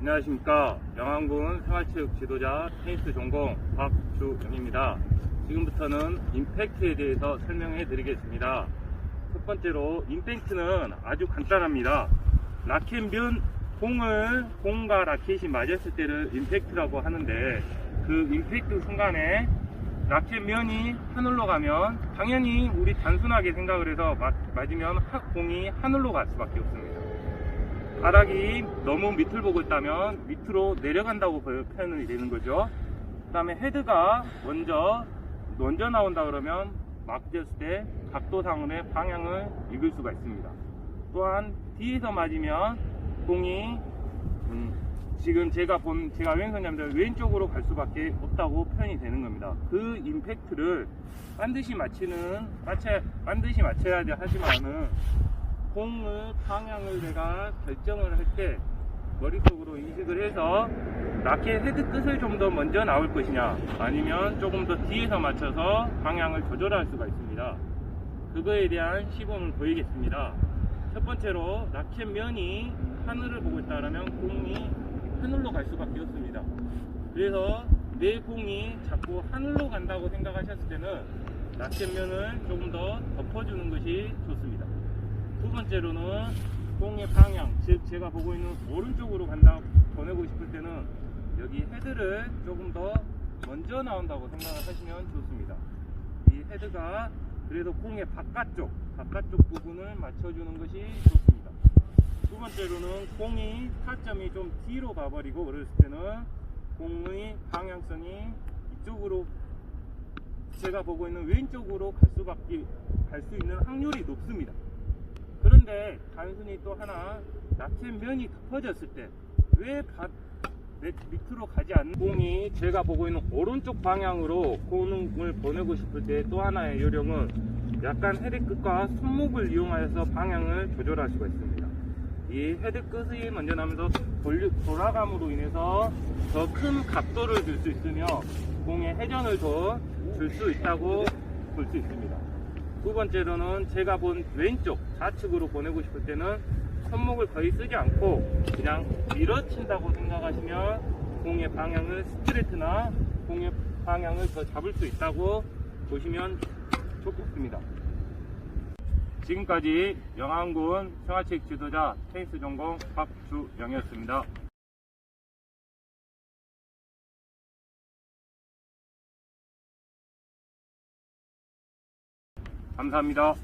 안녕하십니까. 영암군 생활체육 지도자 테니스 전공 박주영입니다. 지금부터는 임팩트에 대해서 설명해 드리겠습니다. 첫 번째로 임팩트는 아주 간단합니다. 라켓면 공을 공과 라켓이 맞았을 때를 임팩트라고 하는데 그 임팩트 순간에 라켓 면이 하늘로 가면 당연히 우리 단순하게 생각을 해서 맞, 맞으면 하- 공이 하늘로 갈 수밖에 없습니다. 바닥이 너무 밑을 보고 있다면 밑으로 내려간다고 표- 표현이 되는 거죠. 그 다음에 헤드가 먼저 먼저 나온다 그러면 맞았을 때 각도상의 방향을 읽을 수가 있습니다. 또한 뒤에서 맞으면 공이 음, 지금 제가 본 제가 왼손잡는데 왼쪽으로 갈 수밖에 없다고 표현이 되는 겁니다. 그 임팩트를 반드시 맞히는 맞춰 반드시 맞춰야 돼 하지만은 공을 방향을 내가 결정을 할 때 머릿속으로 인식을 해서 라켓 헤드 끝을 좀 더 먼저 나올 것이냐 아니면 조금 더 뒤에서 맞춰서 방향을 조절할 수가 있습니다. 그거에 대한 시범을 보이겠습니다. 첫 번째로 라켓 면이 하늘을 보고 있다면 공이 하늘로 갈 수밖에 없습니다. 그래서 내 공이 자꾸 하늘로 간다고 생각하셨을 때는 라켓 면을 조금 더 덮어주는 것이 좋습니다. 두 번째로는 공의 방향, 즉 제가 보고 있는 오른쪽으로 간다 보내고 싶을 때는 여기 헤드를 조금 더 먼저 나온다고 생각을 하시면 좋습니다. 이 헤드가 그래도 공의 바깥쪽, 바깥쪽 부분을 맞춰주는 것이 좋습니다. 두 번째로는 공이 타점이 좀 뒤로 가버리고 그랬을 때는 공의 방향성이 이쪽으로 제가 보고 있는 왼쪽으로 갈 수밖에 갈 수 있는 확률이 높습니다. 그런데 단순히 또 하나 라켓 면이 덮어졌을 때왜 밑으로 가지 않는 공이 제가 보고 있는 오른쪽 방향으로 공을 보내고 싶을 때 또 하나의 요령은 약간 헤드 끝과 손목을 이용하여서 방향을 조절할 수가 있습니다. 이 헤드 끝이 먼저 나면서 돌아감으로 인해서 더 큰 각도를 줄 수 있으며 공의 회전을 더 줄 수 있다고 볼 수 있습니다. 두 번째로는 제가 본 왼쪽 좌측으로 보내고 싶을 때는 손목을 거의 쓰지 않고 그냥 밀어친다고 생각하시면 공의 방향을 스트레이트나 공의 방향을 더 잡을 수 있다고 보시면 좋겠습니다. 지금까지 영암군 생활체육 지도자 테니스 전공 박주영이었습니다. 감사합니다.